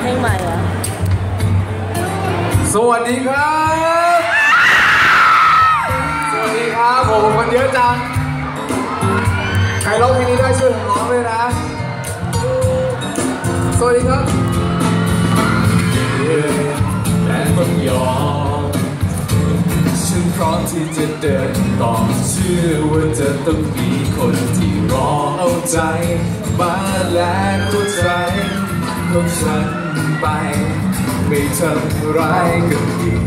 เพลใหม่อะสวัสดีครับ สวัสดีครับผมคนเยอะจัง ใครร้องเพลงนี้ได้ช่วยผมร้องด้วยนะ สวัสดีครับแต่คนยอมฉันพร้อมที่จะเดินต่อเชื่อว่าจะต้องมีคนที่รอเอาใจ มาและตัวใจ ของฉันไป ไม่ทำร้ายกันอีก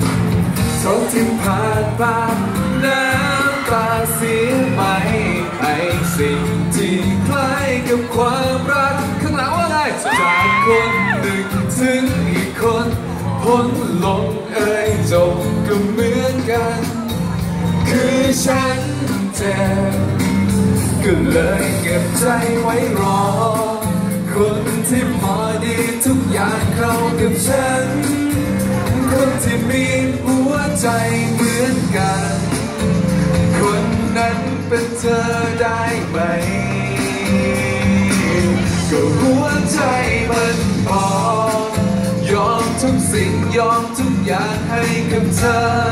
เพราะที่ผ่านมาน้ำตาเสียไปไอ้สิ่งที่คล้ายกับความรักข้างหลังว่าไงจากคนหนึ่งถึงอีกคนพ้นลงเอ่ยจบก็เหมือนกัน คือฉันเจ็บก็เลยเก็บใจไว้รอ คนที่พอดีทุกอย่างเข้ากับฉัน คนที่มีหัวใจเหมือนกัน คนนั้นเป็นเธอได้ไหม ก็หัวใจมันพอยอมทุกสิ่งยอมทุกอย่างให้กับเธอ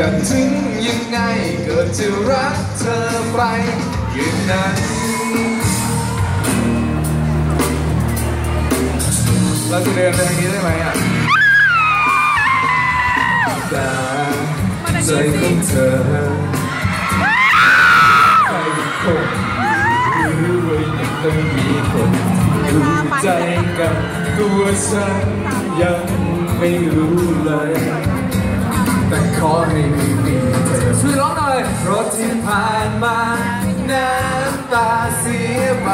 แต่ถึงยังไงก็จะรักเธอไปอย่างนั้นเราจะเดินไปทางนี้ได้ไหมอะแต่ใจของเธอใครคงหรือว่ายังต้องมีคนดูใจกับตัวฉันยังไม่รู้เลย ขอให้ม่มีเธอช่วยร้องหน่อยราะที่ผ่านมาน้ำตาเสียไป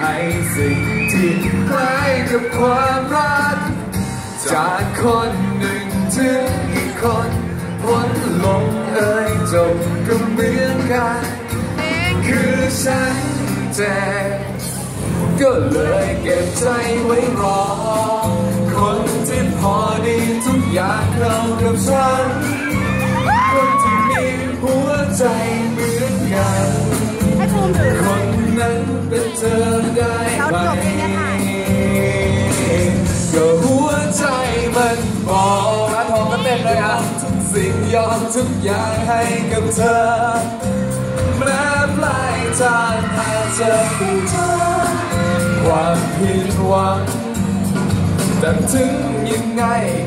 ให้สิ่งที่คล้ายกับความรัก จากคนหนึ่งถึงอีกคนพ้นลงเอ่ยจบก็เหมือนกัน คือฉันเจ็บก็เลยเก็บใจไว้รอคนที่พอดี อยางเข้ากับฉันคนที่มีหัวใจเหมือนกันคนนั้นเป็นเธอได้ไหมก็หัวใจมันบอกร้านทองก็เต้นเลยครับทุกสิ่งยอมทุกอย่างให้กับเธอแม้ปลายทางอาจจะเป็นเธอความผิดหวัง แต่ถึงยังไง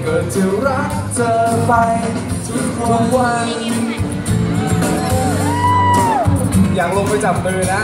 ก็จะรักเธอไปทุกวัน อย่างลงไปจับมือนะ